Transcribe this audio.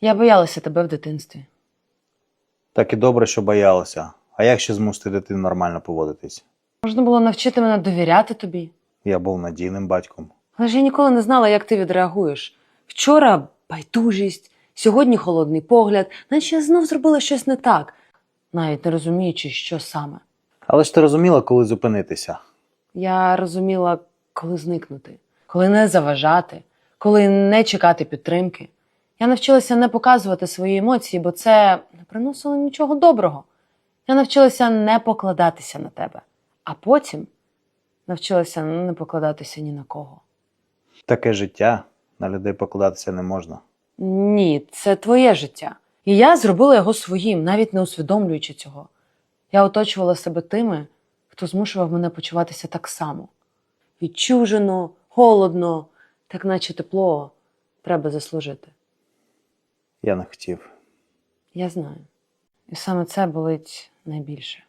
Я боялася тебе в дитинстві. Так і добре, що боялася. А як ще змусити дитину нормально поводитись? Можна було навчити мене довіряти тобі. Я був надійним батьком. Але ж я ніколи не знала, як ти відреагуєш. Вчора байдужість, сьогодні холодний погляд, наче я знов зробила щось не так, навіть не розуміючи, що саме. Але ж ти розуміла, коли зупинитися. Я розуміла, коли зникнути, коли не заважати, коли не чекати підтримки. Я навчилася не показувати свої емоції, бо це не приносило нічого доброго. Я навчилася не покладатися на тебе, а потім навчилася не покладатися ні на кого. Таке життя на людей покладатися не можна. Ні, це твоє життя. І я зробила його своїм, навіть не усвідомлюючи цього. Я оточувала себе тими, хто змушував мене почуватися так само. Відчужено, холодно, так наче тепло треба заслужити. Я не хотів. Я знаю. І саме це болить найбільше.